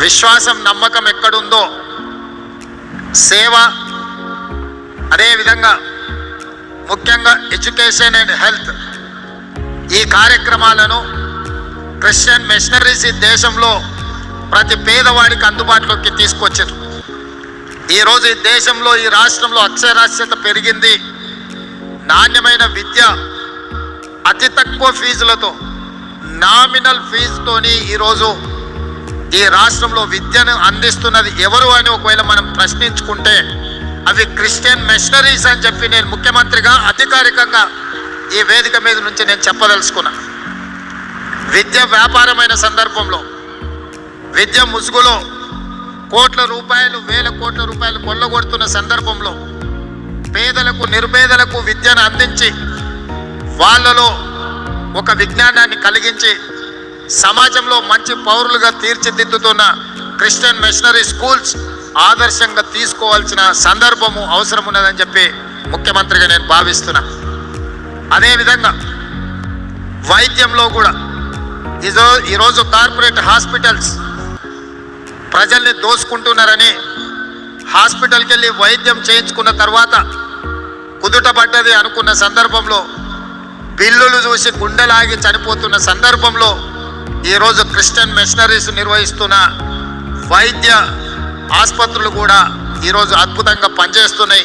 విశ్వాసం నమ్మకం ఎక్కడుందో సేవ అదేవిధంగా ముఖ్యంగా ఎడ్యుకేషన్ అండ్ హెల్త్ ఈ కార్యక్రమాలను క్రిస్టియన్ మిషనరీస్ ఈ దేశంలో ప్రతి పేదవాడికి అందుబాటులోకి తీసుకొచ్చారు. ఈరోజు ఈ దేశంలో ఈ రాష్ట్రంలో అక్షరాస్యత పెరిగింది. నాణ్యమైన విద్య అతి తక్కువ ఫీజులతో నామినల్ ఫీజుతోని ఈరోజు ఈ రాష్ట్రంలో విద్యను అందిస్తున్నది ఎవరు అని ఒకవేళ మనం ప్రశ్నించుకుంటే అవి క్రిస్టియన్ మిషనరీస్ అని చెప్పి నేను ముఖ్యమంత్రిగా అధికారికంగా ఈ వేదిక మీద నుంచి నేను చెప్పదలుచుకున్నా. విద్య వ్యాపారమైన సందర్భంలో విద్య ముసుగులో కోట్ల రూపాయలు వేల కోట్ల రూపాయలు కొల్లగొడుతున్న సందర్భంలో పేదలకు నిరుపేదలకు విద్యను అందించి వాళ్ళలో ఒక విజ్ఞానాన్ని కలిగించి సమాజంలో మంచి పౌరులుగా తీర్చిదిద్దుతున్న క్రిస్టియన్ మిషనరీ స్కూల్స్ ఆదర్శంగా తీసుకోవాల్సిన సందర్భము అవసరం ఉన్నదని చెప్పి ముఖ్యమంత్రిగా నేను భావిస్తున్నా. అదేవిధంగా వైద్యంలో కూడా ఇదో ఈరోజు కార్పొరేట్ హాస్పిటల్స్ ప్రజల్ని దోసుకుంటున్నారని హాస్పిటల్కి వెళ్ళి వైద్యం చేయించుకున్న తర్వాత కుదుటపడ్డది అనుకున్న సందర్భంలో బిల్లులు చూసి గుండెలాగి చనిపోతున్న సందర్భంలో ఈరోజు క్రిస్టియన్ మిషనరీస్ నిర్వహిస్తున్న వైద్య ఆసుపత్రులు కూడా ఈరోజు అద్భుతంగా పనిచేస్తున్నాయి.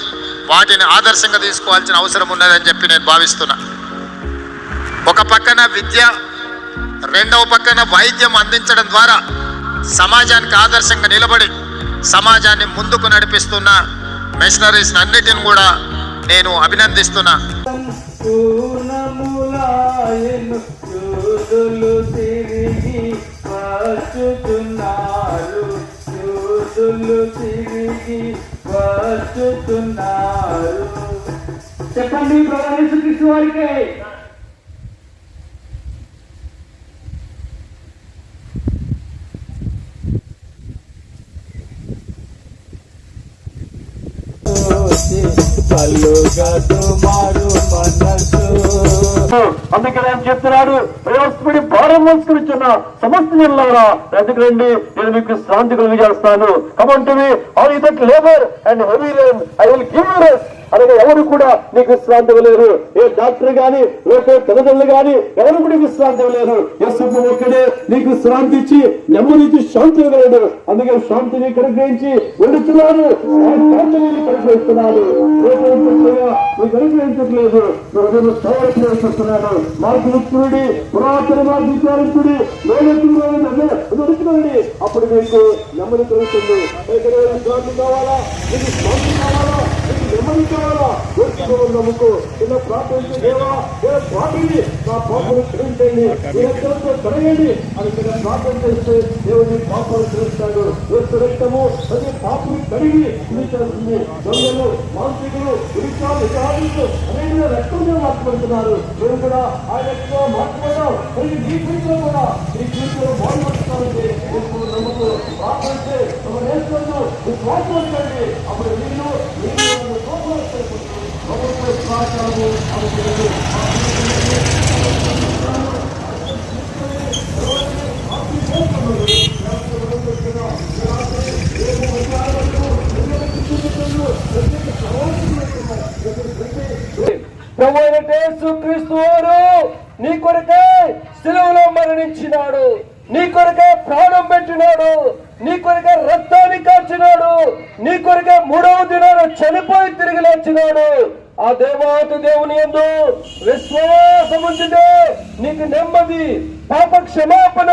వాటిని ఆదర్శంగా తీసుకోవాల్సిన అవసరం ఉన్నదని చెప్పి నేను భావిస్తున్నా. ఒక పక్కన విద్య రెండవ పక్కన వైద్యం అందించడం ద్వారా సమాజానికి ఆదర్శంగా నిలబడి సమాజాన్ని ముందుకు నడిపిస్తున్న మిషనరీస్ అన్నిటిని కూడా నేను అభినందిస్తున్నా. వచ్చుతున్నారు యూదులు తిరిగి వచ్చుతున్నారు చెప్పండి ప్రభు యేసుక్రీస్తు వారికి. కలుగా మారు మనసు అందుకే ఆయన చెప్తున్నాడు? ప్రయాసపడి భారం మోసుకునిచున్న సమస్త జిల్లారా ఎందుకు రండి. నేను మీకు శాంతి కలుగు చేస్తాను come unto me all ye that labour and heavy laden I will give you rest. అనగా ఎవరు కూడా నీకు విశ్రాంతి ఇవ్వలేరు. ఏ డాక్టర్ గాని లేక తల్లిదండ్రులు గాని ఎవరు కూడా విశ్రాంతి ఇవ్వలేరు. యశ్వ ఒక్కడే నీకు శాంతి ఇచ్చి నెమ్మది శాంతి ఇవ్వగలడు. అందుకే శాంతిని కనుగ్రహించి వెళుతున్నాను ఆ శాంతిని కనుగ్రహిస్తున్నాడు ఏకైకంగా నీకు అనుగ్రహించట్లేదు ప్రజలు సౌరక్షిస్తున్నాడు పురాతన మార్గవిచారించుడి నడుచుకోండి అప్పుడు మీకు నెమ్మది కలుగుతుంది. ఎక్కడ కావాలా? నీకు శాంతి కావాలా? కావాలా దొరుకుతున్న నమ్ముకో. చిన్న ప్రార్థించే దేవా ఏ పాపిని నా పాపను క్షమించండి. రక్తంతో కడగండి అని చిన్న ప్రార్థన చేస్తే దేవుని పాపాలు తెలుస్తాడు. యేసు రక్తము ప్రతి పాపని కడిగి చూపించాల్సింది దొంగలు మాంత్రికులు ఉరికాలు విచారించు అనేక రక్తంలో మార్చబడుతున్నారు మేము కూడా ఆ రక్తంలో మార్చబడ్డాం మరి నీ జీవితంలో కూడా నీ జీవితంలో ప్రార్థించే తమ నేర్చుకుంటూ ప్రభు వారు నీ కొరకే సిలువలో మరణించినాడు. నీ కొరకే ప్రాణం పెట్టినాడు. నీ కొరకే రక్తాన్ని కాచినాడు. నీ కొరకే మూడవ దినాన చనిపోయి తిరిగి లేచినాడు. ఆ దేవాత దేవుని ఎందు విశ్వాసం ఉంచితే నీకు నెమ్మది పాప క్షమాపణ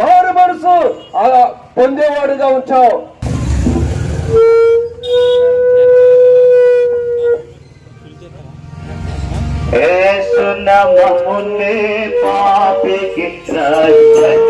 మారు మనసు ఆ పొందేవాడుగా ఉంచావు ఏసున మమ్ముని పాపికి రక్షణ